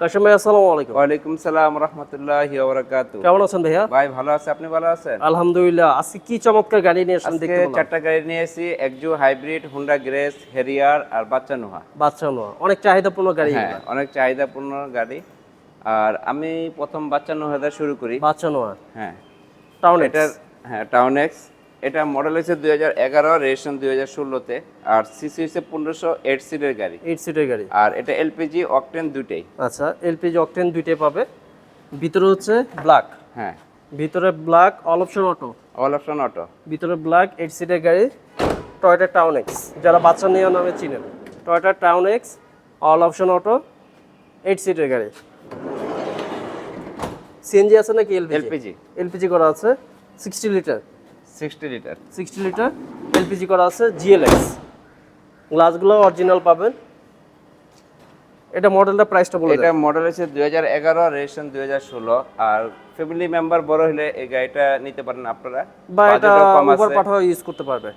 কাশেম ভাই আসসালামু আলাইকুম। ওয়ালাইকুম সালাম রহমতুল্লাহ বারাকাতু কেমন আছেন ভাইয়া? ভাই ভালো আছে। আপনি ভালো আছেন? আলহামদুলিল্লাহ। আজকে কি চমৎকার গাড়ি নিয়ে দেখতে চারটা গাড়ি নিয়ে এসেছি Axio hybrid Honda Grace Harrier আর বাচ্চা নোহা। বাচ্চা নোয়া অনেক চাহিদাপূর্ণ গাড়ি হ্যাঁ অনেক চাহিদাপূর্ণ গাড়ি। আর আমি প্রথম বাচ্চা নোহাদা শুরু করি। বাচ্চা নোয়া হ্যাঁ। টাউন এটার হ্যাঁ টাউন এক্স এটা মডেল হয়েছে দুই হাজার এগারো রেজিস্ট্রেশন দুই হাজার ষোলোতে আর সিসি হচ্ছে পনেরোশো এইট সিটের গাড়ি। এইট সিটের গাড়ি। আর এটা এলপিজি অকটেন দুইটাই। আচ্ছা এলপিজি অকটেন দুইটাই পাবে। ভিতরে হচ্ছে ব্ল্যাক হ্যাঁ। ভিতরে black all option auto all option auto ভিতরে ব্ল্যাক এইট সিটের গাড়ি টয়টা টাউন এক্স যারা বাচ্চা নিয়ে নামে চিনেন Toyota Town Ace all option auto eight সিটের গাড়ি। সিএনজি আছে নাকি এলপিজি এলপিজি এলপিজি করা আছে sixty litre sixty litre. Sixty litre LPG করা আছে জিএলএক্স। গ্লাসগুলো অরিজিনাল পাবেন। এটা মডেলটা প্রাইসটা বলে এটা মডেল হচ্ছে দুই হাজার এগারো রেজিস্ট্রেশন দুই হাজার ষোলো। আর ফ্যামিলি মেম্বার বড় হলে এই গাড়িটা নিতে পারেন আপনারা। বা এটা আছে। পাঠাও ইউজ করতে পারবে।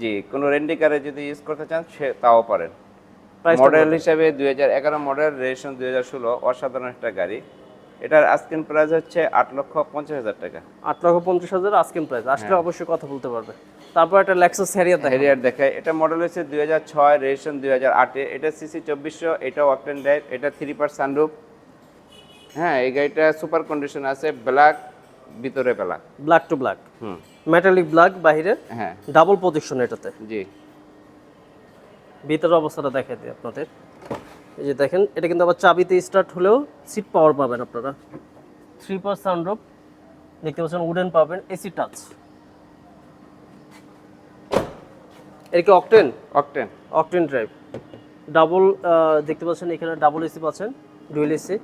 জি কোনো রেন্ডি কারে যদি ইউজ করতে চান সে তাও পারেন। মডেল হিসাবে দুই হাজার এগারো মডেল রেজিস্ট্রেশন দুই হাজার ষোলো অসাধারণ একটা গাড়ি। এটার আস্কিন প্রাইস হচ্ছে আট লক্ষ পঞ্চাশ হাজার টাকা। আট লক্ষ পঞ্চাশ হাজার আস্কিং প্রাইস আসলে অবশ্যই কথা বলতে পারবে। তারপর একটা লেক্সাস হ্যারিয়ার হেরিয়ার দেখায় এটা মডেল হচ্ছে দুই হাজার ছয় রেজিস্ট্রেশন দুই হাজার আটে। এটা সিসি চব্বিশশো এটা ওয়াকটেন ড্রাইভ এটা থ্রি পার সানরুফ হ্যাঁ এই গাড়িটা সুপার কন্ডিশন আছে ব্ল্যাক ভিতরে black black to black hmm. Metallic black বাহিরে। হ্যাঁ। ডাবল প্রজেকশন এটাতে। জি। ভিতরের অবস্থাটা দেখাই দিই আপনাদের। এই যে দেখেন এটা কিন্তু আবার চাবিতে স্টার্ট হলেও সিট পাওয়ার পাবেন আপনারা। থ্রি পার সানরুফ দেখতে পাচ্ছেন উডেন পাবেন এসি টাচ এর কি octane octane octane drive double দেখতে পাচ্ছেন এখানে ডাবল এসি পাচ্ছেন ডুয়েল এসি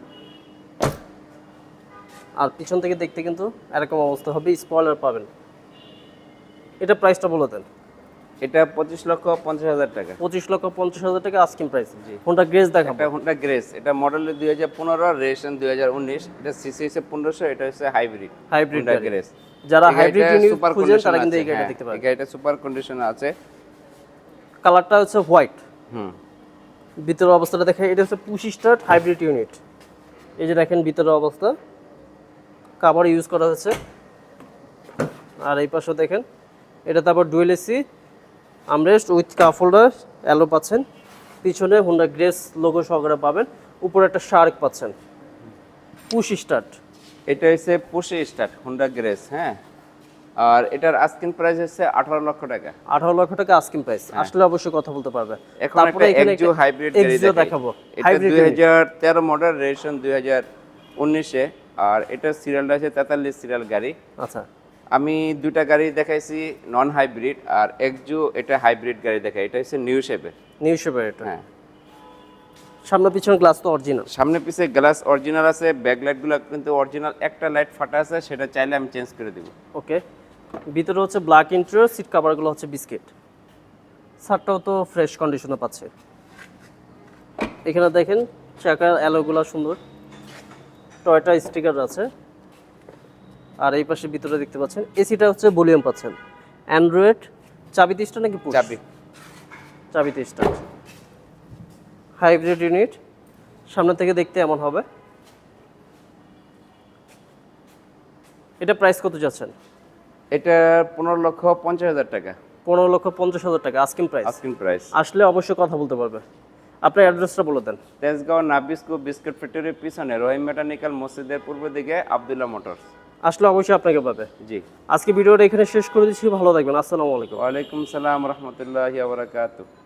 আর পিছন থেকে দেখতে কিন্তু এরকম অবস্থা হবে স্পয়লার পাবেন। এটা প্রাইসটা বলে দেন। এটা পঁচিশ লক্ষ পঞ্চাশ হাজার টাকা। পঁচিশ লক্ষ পঞ্চাশ হাজার টাকা আস্কিং প্রাইস ফোনটা গ্রেস দেখাবো। এটা হোন্ডা গ্রেস এটা মডেল দুই হাজার পনেরো রেজিস্ট্রেশন দুই হাজার উনিশ। এটা সিসি হচ্ছে পনেরোশো এটা হচ্ছে হাইব্রিড হাইব্রিড গ্রেস যারা হাইব্রিড ইউনিট খুঁজেন তারা কিন্তু এই গাড়িটা হ্যাঁ, দেখতে এই গাড়িটা সুপার কন্ডিশন আছে। কালারটা হচ্ছে হোয়াইট হুম। ভিতরের অবস্থাটা দেখেন এটা হচ্ছে পুশ স্টার্ট হাইব্রিড ইউনিট এই যে দেখেন ভিতরের অবস্থা। কাভার ইউজ করা হয়েছে। আর এই পাশে দেখেন এটা তারপর dual AC armrest with cup holder aloe পাচ্ছেন। পিছনে হোন্ডা গ্রেস লোগো সহকারে পাবেন। উপরে একটা শার্ক পাচ্ছেন। পুশ স্টার্ট এটা হচ্ছে পুশে স্টার্ট হোন্ডা গ্রেস হ্যাঁ? আর এটার আস্কিন প্রাইস হচ্ছে আঠারো লক্ষ টাকা। আঠারো লক্ষ টাকা আস্কিং প্রাইস আসলে অবশ্যই কথা বলতে পারবে। এখন একটা এক্সজো হাইব্রিড গাড়ি দেখাবো। এটা হাইব্রিড দুই হাজার তেরো মডেল রেজিস্ট্রেশন দুই হাজার উনিশে। আর এটা সিরিয়ালটা আছে তেতাল্লিশ সিরিয়াল গাড়ি। আচ্ছা। আমি দুটা গাড়ি দেখাইছি নন হাইব্রিড আর একজু এটা হাইব্রিড গাড়ি দেখাই। এটা হচ্ছে নিউ শেপের নিউ শেপের এটা। হ্যাঁ। সামনে পিছনে গ্লাস তো অরিজিনাল সামনে পিছে গ্লাস অরিজিনাল আছে ব্যাক লাইটগুলো কিন্তু অরিজিনাল একটা লাইট ফাটা আছে সেটা চাইলে আমি চেঞ্জ করে দিব। ওকে ভিতরে হচ্ছে ব্ল্যাক ইন্টেরিয়র সিট কাভারগুলো হচ্ছে বিস্কিট সারটাও তো ফ্রেশ কন্ডিশনে পাচ্ছে। এখানে দেখেন চাকার অ্যালোগুলো সুন্দর। টয়টা স্টিকার আছে। আর এই পাশে ভিতরে দেখতে পাচ্ছেন এসিটা হচ্ছে ভলিউম পাচ্ছেন। অ্যান্ড্রয়েড চাবি তিসটা নাকি? চাবি। চাবি তিসটা হাইব্রিড ইউনিট সামনে থেকে দেখতে এমন হবে। এটা প্রাইস কত যাচ্ছেন? এটা পনেরো লক্ষ পঞ্চাশ হাজার টাকা। পনেরো লক্ষ পঞ্চাশ হাজার টাকা আস্কিং প্রাইস আস্কিং প্রাইস আসলে অবশ্যই কথা বলতে পারবে। আপনার অ্যাড্রেসটা বলে দেন। তেজগাঁও নাবিস্কো বিস্কুট ফ্যাক্টরির পিছনে রহিম মেকানিক্যাল মসজিদের পূর্ব দিকে আবদুল্লাহ মোটরস। আসলে অবশ্যই আপনাকে পাবে। জি। আজকে ভিডিওটা এখানে শেষ করে দিচ্ছি ভালো থাকবেন আসসালামু আলাইকুম। ওয়ালাইকুম সালাম রহমতুল্লাহ